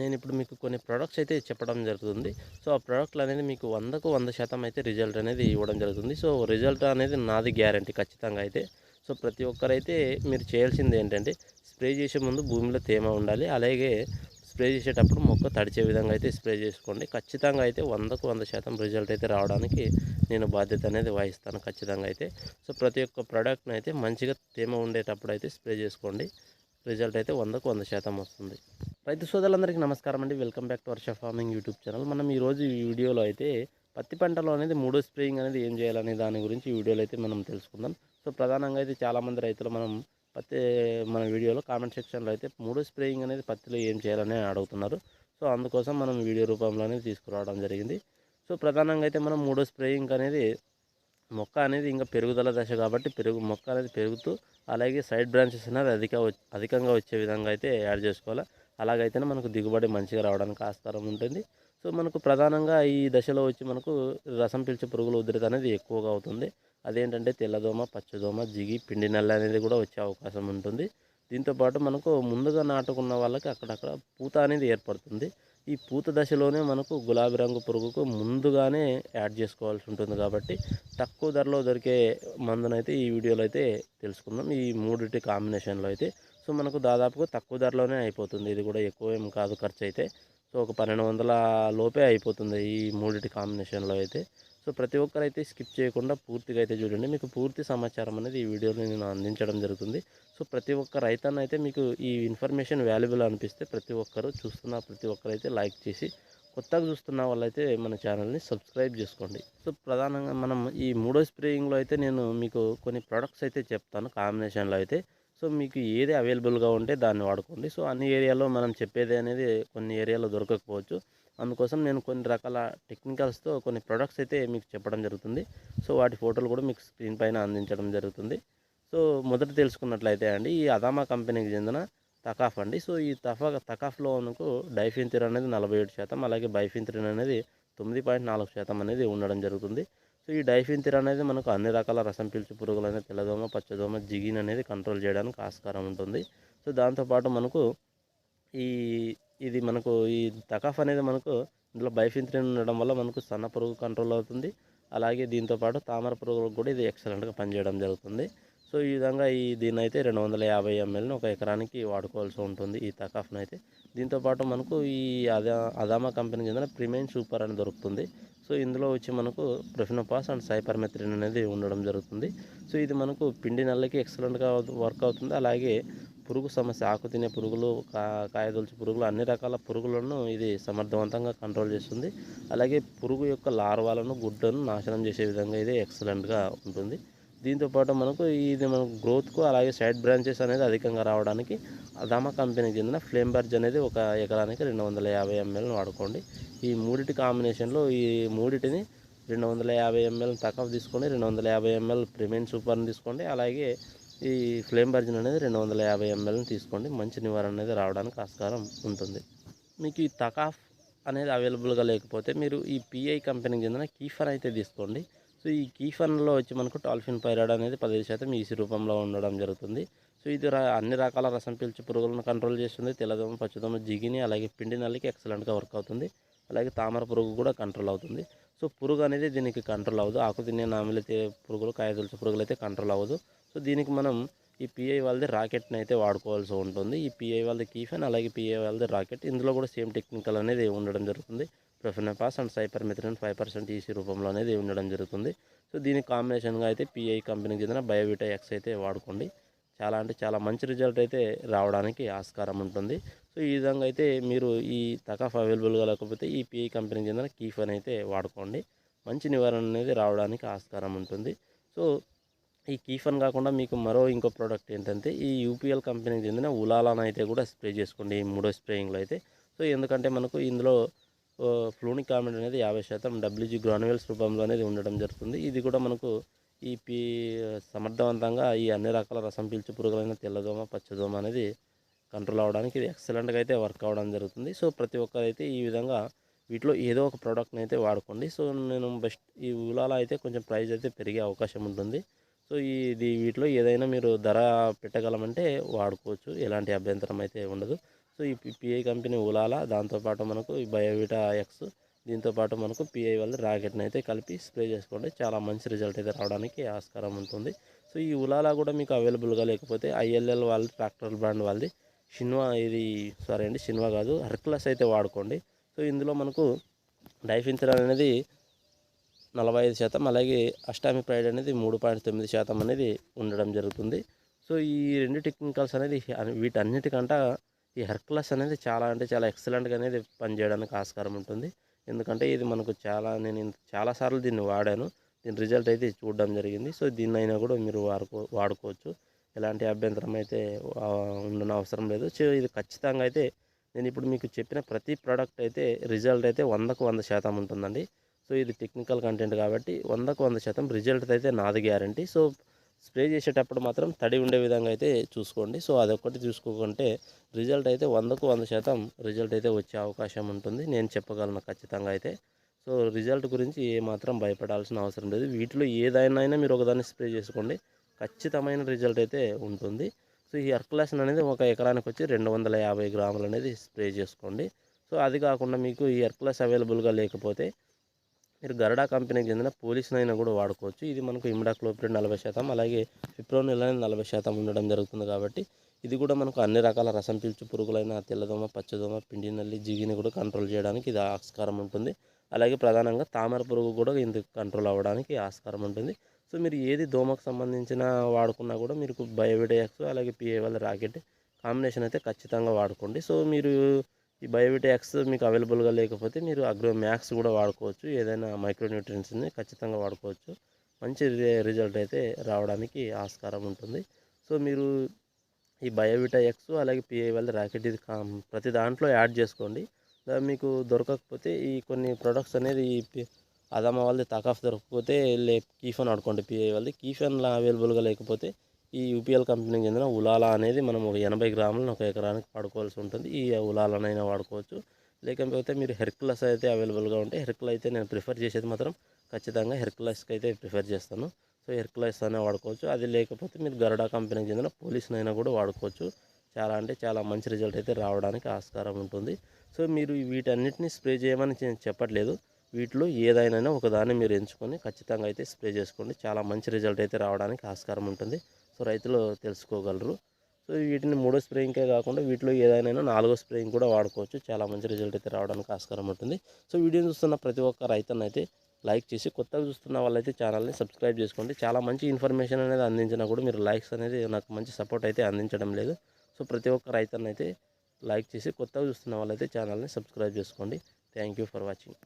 నేను ఇప్పుడు మీకు కొన్ని ప్రోడక్ట్స్ అయితే చెప్పడం జరుగుతుంది. సో ఆ ప్రోడక్ట్లు అనేది మీకు వందకు వంద శాతం అయితే రిజల్ట్ అనేది ఇవ్వడం జరుగుతుంది. సో రిజల్ట్ అనేది నాది గ్యారంటీ ఖచ్చితంగా అయితే. సో ప్రతి ఒక్కరైతే మీరు చేయాల్సింది ఏంటంటే స్ప్రే చేసే ముందు భూమిలో తేమ ఉండాలి. అలాగే స్ప్రే చేసేటప్పుడు మొక్క తడిచే విధంగా అయితే స్ప్రే చేసుకోండి. ఖచ్చితంగా అయితే వందకు వంద శాతం రిజల్ట్ అయితే రావడానికి నేను బాధ్యత అనేది వహిస్తాను ఖచ్చితంగా అయితే. సో ప్రతి ఒక్క ప్రోడక్ట్ని అయితే మంచిగా తేమ ఉండేటప్పుడు అయితే స్ప్రే చేసుకోండి. రిజల్ట్ అయితే వందకు వంద శాతం వస్తుంది. రైతు సోదరులందరికీ నమస్కారం అండి. Welcome back to Varsha farming YouTube channel. మనం ఈరోజు ఈ వీడియోలో అయితే పత్తి పంటలో అనేది మూడో స్ప్రేయింగ్ అనేది ఏం చేయాలనే దాని గురించి ఈ వీడియోలో అయితే మనం తెలుసుకుందాం. సో ప్రధానంగా అయితే చాలామంది రైతులు మనం పత్తి మన వీడియోలో కామెంట్ సెక్షన్లో అయితే మూడో స్ప్రేయింగ్ అనేది పత్తిలో ఏం చేయాలని అడుగుతున్నారు. సో అందుకోసం మనం వీడియో రూపంలోనే తీసుకురావడం జరిగింది. సో ప్రధానంగా అయితే మనం మూడో స్ప్రేయింగ్ అనేది మొక్క అనేది ఇంకా పెరుగుదల దశ కాబట్టి పెరుగు మొక్క అనేది పెరుగుతూ అలాగే సైడ్ బ్రాంచెస్ అనేది అధిక అధికంగా వచ్చే విధంగా అయితే యాడ్ చేసుకోవాలి. అలాగైతేనే మనకు దిగుబడి మంచిగా రావడానికి ఆస్కారం ఉంటుంది. సో మనకు ప్రధానంగా ఈ దశలో వచ్చి మనకు రసం పీల్చే పురుగుల ఉధృతి అనేది ఎక్కువగా అవుతుంది. అదేంటంటే తెల్లదోమ పచ్చదోమ జిగి పిండి నల్ల అనేది కూడా వచ్చే అవకాశం ఉంటుంది. దీంతోపాటు మనకు ముందుగా నాటుకున్న వాళ్ళకి అక్కడక్కడ పూత అనేది ఏర్పడుతుంది. ఈ పూత దశలోనే మనకు గులాబీ రంగు పురుగుకు ముందుగానే యాడ్ చేసుకోవాల్సి ఉంటుంది కాబట్టి తక్కువ ధరలో దొరికే మందునైతే ఈ వీడియోలో అయితే తెలుసుకుందాం. ఈ మూడిటి కాంబినేషన్లో అయితే సో మనకు దాదాపుగా తక్కువ ధరలోనే అయిపోతుంది. ఇది కూడా ఎక్కువ ఏం కాదు ఖర్చు అయితే సో ఒక పన్నెండు వందల లోపే అయిపోతుంది ఈ మూడిటి కాంబినేషన్లో అయితే. సో ప్రతి ఒక్కరైతే స్కిప్ చేయకుండా పూర్తిగా అయితే చూడండి. మీకు పూర్తి సమాచారం అనేది ఈ వీడియోలో నేను అందించడం జరుగుతుంది. సో ప్రతి ఒక్క రైతన్న అయితే మీకు ఈ ఇన్ఫర్మేషన్ వాల్యుబుల్ అనిపిస్తే ప్రతి ఒక్కరు చూస్తున్న ప్రతి ఒక్కరైతే లైక్ చేసి కొత్తగా చూస్తున్న వాళ్ళైతే మన ఛానల్ని సబ్స్క్రైబ్ చేసుకోండి. సో ప్రధానంగా మనం ఈ మూడో స్ప్రేయింగ్లో అయితే నేను మీకు కొన్ని ప్రొడక్ట్స్ అయితే చెప్తాను. కాంబినేషన్లో అయితే సో మీకు ఏది అవైలబుల్గా ఉంటే దాన్ని వాడుకోండి. సో అన్ని ఏరియాలో మనం చెప్పేది అనేది కొన్ని ఏరియాలో దొరకకపోవచ్చు. అందుకోసం నేను కొన్ని రకాల టెక్నికల్స్తో కొన్ని ప్రొడక్ట్స్ అయితే మీకు చెప్పడం జరుగుతుంది. సో వాటి ఫోటోలు కూడా మీకు స్క్రీన్ పైన అందించడం జరుగుతుంది. సో మొదట తెలుసుకున్నట్లయితే అండి ఈ అదామా కంపెనీకి చెందిన తకాఫ్ అండి. సో ఈ తఫా తకాఫ్లో మనకు డైఫిన్తిర్ అనేది నలభై ఏడు శాతం అలాగే బైఫిన్తిరిన్ అనేది తొమ్మిది పాయింట్ నాలుగు శాతం అనేది ఉండడం జరుగుతుంది. సో ఈ డైఫిన్తిర్ అనేది మనకు అన్ని రకాల రసం పీల్చు పురుగులు అనేది తెల్లదోమ పచ్చదోమ జిగిన్ అనేది కంట్రోల్ చేయడానికి ఆస్కారం ఉంటుంది. సో దాంతోపాటు మనకు ఈ ఇది మనకు ఈ తకాఫ్ అనేది మనకు ఇందులో బైఫిన్త్రిన్ ఉండడం వల్ల మనకు సన్న పురుగు కంట్రోల్ అవుతుంది. అలాగే దీంతోపాటు తామర పురుగులకు కూడా ఇది ఎక్సలెంట్గా పనిచేయడం జరుగుతుంది. సో ఈ విధంగా ఈ దీన్ని అయితే రెండు వందల యాభై ఎంఎల్ని ఒక ఎకరానికి వాడుకోవాల్సి ఉంటుంది ఈ తకాఫ్ను అయితే దీంతోపాటు మనకు ఈ అదా అదామా కంపెనీ చెందిన ప్రిమైన్ సూపర్ అని దొరుకుతుంది. సో ఇందులో వచ్చి మనకు ప్రొఫినోపాస్ అండ్ సైపర్మెత్రిన్ అనేది ఉండడం జరుగుతుంది. సో ఇది మనకు పిండి నల్లకి ఎక్సలెంట్గా వర్క్ అవుతుంది. అలాగే పురుగు సమస్య ఆకు తినే పురుగులు కా కాయదొలుచు పురుగులు అన్ని రకాల పురుగులను ఇది సమర్థవంతంగా కంట్రోల్ చేస్తుంది. అలాగే పురుగు యొక్క లార్వాలను గుడ్డను నాశనం చేసే విధంగా ఇది ఎక్సలెంట్గా ఉంటుంది. దీంతోపాటు మనకు ఇది మనకు గ్రోత్కు అలాగే సైడ్ బ్రాంచెస్ అనేది అధికంగా రావడానికి అదామా కంపెనీకి చెందిన ఫ్లేమ్ బర్జ్ అనేది ఒక ఎకరానికి రెండు వందల యాభై ఎంఎల్ని వాడుకోండి. ఈ మూడిటి కాంబినేషన్లో ఈ మూడిటిని రెండు వందల యాభై ఎంఎల్ తక్కువ తీసుకోండి రెండు వందల యాభై ఎంఎల్ ప్రిమెన్ సూపర్ని తీసుకోండి. అలాగే ఈ ఫ్లేమ్ బర్జన్ అనేది రెండు వందల యాభై ఎంఎల్ని తీసుకోండి. మంచి నివారణ అనేది రావడానికి ఆస్కారం ఉంటుంది. మీకు ఈ తకాఫ్ అనేది అవైలబుల్గా లేకపోతే మీరు ఈ పిఐ కంపెనీకి చెందిన కీఫర్ అయితే తీసుకోండి. సో ఈ కీఫన్లో వచ్చి మనకు టాల్ఫిన్ పైరాడ్ అనేది పదిహేను శాతం ఈసీ రూపంలో ఉండడం జరుగుతుంది. సో ఇది అన్ని రకాల రసం పీల్చి పురుగులను కంట్రోల్ చేస్తుంది. తెల్లదోమ పచ్చదోమ జిగిని అలాగే పిండి నల్లికి ఎక్సలెంట్గా వర్క్ అవుతుంది. అలాగే తామర పురుగు కూడా కంట్రోల్ అవుతుంది. సో పురుగు అనేది దీనికి కంట్రోల్ అవ్వదు. ఆకు తినే నామిలైతే పురుగులు కాయదొలుచు పురుగులు అయితే కంట్రోల్ అవ్వదు. సో దీనికి మనం ఈ పిఐ వాళ్ళది రాకెట్ని అయితే వాడుకోవాల్సి ఉంటుంది. ఈ పిఐ వాళ్ళది కీఫెన్ అలాగే పిఐ వాళ్ళది రాకెట్. ఇందులో కూడా సేమ్ టెక్నికల్ అనేది ఉండడం జరుగుతుంది. Profenofos and cypermethrin five percent EC రూపంలో అనేది ఉండడం జరుగుతుంది. సో దీని కాంబినేషన్గా అయితే పిఐ కంపెనీకి చెందిన బయోవిటా ఎక్స్ అయితే వాడుకోండి. చాలా అంటే చాలా మంచి రిజల్ట్ అయితే రావడానికి ఆస్కారం ఉంటుంది. సో ఈ విధంగా అయితే మీరు ఈ తకాఫ్ అవైలబుల్గా లేకపోతే ఈ పిఐ కంపెనీకి చెందిన కీఫన్ అయితే వాడుకోండి. మంచి నివారణ అనేది రావడానికి ఆస్కారం ఉంటుంది. సో ఈ కీఫన్ కాకుండా మీకు మరో ఇంకో ప్రోడక్ట్ ఏంటంటే ఈ యూపీఎల్ కంపెనీకి చెందిన ఉలాలాన్ అయితే కూడా స్ప్రే చేసుకోండి. ఈ మూడో స్ప్రేయింగ్లో అయితే. సో ఎందుకంటే మనకు ఇందులో ఫ్లూనిక్ ఆమిడ్ అనేది యాభై శాతం డబ్ల్యూజీ గ్రాన్యువల్స్ రూపంలో అనేది ఉండడం జరుగుతుంది. ఇది కూడా మనకు ఈ పీ సమర్థవంతంగా ఈ అన్ని రకాల రసం పీల్చు పురుగులైన తెల్లదోమ పచ్చదోమ అనేది కంట్రోల్ అవ్వడానికి ఇది ఎక్సలెంట్గా అయితే వర్క్ అవ్వడం జరుగుతుంది. సో ప్రతి ఒక్కరైతే ఈ విధంగా వీటిలో ఏదో ఒక ప్రోడక్ట్ని అయితే వాడుకోండి. సో నేను బెస్ట్ ఈ ఉలాల అయితే కొంచెం ప్రైస్ అయితే పెరిగే అవకాశం ఉంటుంది. సో ఇది వీటిలో ఏదైనా మీరు ధర పెట్టగలమంటే వాడుకోవచ్చు. ఎలాంటి అభ్యంతరం అయితే ఉండదు. సో ఈ పిఐ కంపెనీ ఉలాల దాంతోపాటు మనకు ఈ బయోవిటా ఎక్స్ దీంతోపాటు మనకు పిఐ వల్ల రాకెట్ని అయితే కలిపి స్ప్రే చేసుకోండి. చాలా మంచి రిజల్ట్ అయితే రావడానికి ఆస్కారం ఉంటుంది. సో ఈ ఉలాలా కూడా మీకు అవైలబుల్గా లేకపోతే ఐఎల్ఎల్ వాళ్ళ ట్రాక్టర్ బ్రాండ్ వాళ్ళది. షిన్వా ఇది సారీ అండి షిన్వా కాదు హర్క్లస్ అయితే వాడుకోండి. సో ఇందులో మనకు డైఫిన్సర్ అనేది నలభై ఐదు శాతం అలాగే అష్టామి ప్రైడ్ అనేది మూడు పాయింట్ తొమ్మిది శాతం అనేది ఉండడం జరుగుతుంది. సో ఈ రెండు టెక్నికల్స్ అనేది వీటన్నిటికంట ఈ హెర్క్లస్ అనేది చాలా అంటే చాలా ఎక్సలెంట్గా అనేది పనిచేయడానికి ఆస్కారం ఉంటుంది. ఎందుకంటే ఇది మనకు చాలా నేను చాలాసార్లు దీన్ని వాడాను. దీని రిజల్ట్ అయితే చూడడం జరిగింది. సో దీన్ని అయినా కూడా మీరు వాడుకో వాడుకోవచ్చు. ఎలాంటి అభ్యంతరం అయితే ఉండన అవసరం లేదు. సో ఇది ఖచ్చితంగా అయితే నేను ఇప్పుడు మీకు చెప్పిన ప్రతి ప్రోడక్ట్ అయితే రిజల్ట్ అయితే వందకు వంద శాతం ఉంటుందండి. సో ఇది టెక్నికల్ కంటెంట్ కాబట్టి వందకు వంద శాతం రిజల్ట్ అయితే నాది గ్యారంటీ. సో స్ప్రే చేసేటప్పుడు మాత్రం తడి ఉండే విధంగా అయితే చూసుకోండి. సో అదొక్కటి చూసుకోకుంటే రిజల్ట్ అయితే వందకు వంద శాతం రిజల్ట్ అయితే వచ్చే అవకాశం ఉంటుంది. నేను చెప్పగలను ఖచ్చితంగా అయితే. సో రిజల్ట్ గురించి ఏమాత్రం భయపడాల్సిన అవసరం లేదు. వీటిలో ఏదైనా మీరు ఒకదాన్ని స్ప్రే చేసుకోండి. ఖచ్చితమైన రిజల్ట్ అయితే ఉంటుంది. సో ఈ అర్క్లాసిన్ అనేది ఒక ఎకరానికి వచ్చి రెండు వందల యాభై గ్రాములు అనేది స్ప్రే చేసుకోండి. సో అది కాకుండా మీకు ఈ ఎర్క్లాస్ అవైలబుల్గా లేకపోతే మీరు గరడా కంపెనీకి చెందిన పోలీస్నైనా కూడా వాడుకోవచ్చు. ఇది మనకు ఇమిడాక్లోప్రిడ్ నలభై శాతం అలాగే ఫిప్రోనిల్ అనేది నలభై శాతం ఉండడం జరుగుతుంది కాబట్టి ఇది కూడా మనకు అన్ని రకాల రసం పీల్చు పురుగులైన తెల్లదోమ పచ్చదోమ పిండి నల్లి జిగిని కూడా కంట్రోల్ చేయడానికి ఇది ఆస్కారం ఉంటుంది. అలాగే ప్రధానంగా తామర పురుగు కూడా ఇందుకు కంట్రోల్ అవ్వడానికి ఆస్కారం ఉంటుంది. సో మీరు ఏది దోమకు సంబంధించిన వాడుకున్నా కూడా మీకు బయోవిటెక్స్ అలాగే పిఏ వాళ్ళ రాకెట్ కాంబినేషన్ అయితే ఖచ్చితంగా వాడుకోండి. సో మీరు ఈ బయోవిటెక్స్ మీకు అవైలబుల్గా లేకపోతే మీరు అగ్రో మ్యాక్స్ కూడా వాడుకోవచ్చు. ఏదైనా మైక్రోన్యూట్రియన్స్ని ఖచ్చితంగా వాడుకోవచ్చు. మంచి రి- రిజల్ట్ అయితే రావడానికి ఆస్కారం ఉంటుంది. సో మీరు ఈ బయోవిటా ఎక్స్ అలాగే పిఐ ర్యాకెట్ రాకెట్ ఇది కా ప్రతి దాంట్లో యాడ్ చేసుకోండి. మీకు దొరకకపోతే ఈ కొన్ని ప్రొడక్ట్స్ అనేది ఈ అదమ్మ వాళ్ళది తకాఫ్ దొరకకపోతే లే కీఫన్ ఆడుకోండి పిఐ వాళ్ళది కీఫన్లా అవైలబుల్గా లేకపోతే ఈ యూపీఎల్ కంపెనీకి చెందిన ఉలాలా అనేది మనం ఒక ఎనభై గ్రాములను ఒక ఎకరానికి వాడుకోవాల్సి ఉంటుంది. ఈ ఉలాలనైనా వాడుకోవచ్చు. లేకపోతే మీరు హెర్క్లస్ అయితే అవైలబుల్గా ఉంటే హెర్క్ల అయితే నేను ప్రిఫర్ చేసేది మాత్రం ఖచ్చితంగా హెర్క్లస్కి అయితే ప్రిఫర్ చేస్తాను. సో హెర్క్లస్ అయినా వాడుకోవచ్చు. అది లేకపోతే మీరు గరుడా కంపెనీకి చెందిన పోలీస్నైనా కూడా వాడుకోవచ్చు. చాలా అంటే చాలా మంచి రిజల్ట్ అయితే రావడానికి ఆస్కారం ఉంటుంది. సో మీరు వీటన్నిటిని స్ప్రే చేయమని నేను చెప్పట్లేదు. వీటిలో ఏదైనా ఒకదాన్ని మీరు ఎంచుకొని ఖచ్చితంగా అయితే స్ప్రే చేసుకోండి. చాలా మంచి రిజల్ట్ అయితే రావడానికి ఆస్కారం ఉంటుంది. సో రైతులు తెలుసుకోగలరు. సో వీటిని మూడో స్ప్రేయింగ్కే కాకుండా వీటిలో ఏదైనా నాలుగో స్ప్రేయింగ్ కూడా వాడుకోవచ్చు. చాలా మంచి రిజల్ట్ అయితే రావడానికి ఆస్కారం ఉంటుంది. సో వీడియోని చూస్తున్న ప్రతి ఒక్క రైతుని అయితే లైక్ చేసి కొత్తగా చూస్తున్న వాళ్ళైతే ఛానల్ని సబ్స్క్రైబ్ చేసుకోండి. చాలా మంచి ఇన్ఫర్మేషన్ అనేది అందించినా కూడా మీరు లైక్స్ అనేది నాకు మంచి సపోర్ట్ అయితే అందించడం లేదు. సో ప్రతి ఒక్క రైతుని అయితే లైక్ చేసి కొత్తగా చూస్తున్న వాళ్ళైతే ఛానల్ని సబ్స్క్రైబ్ చేసుకోండి. Thank you for watching.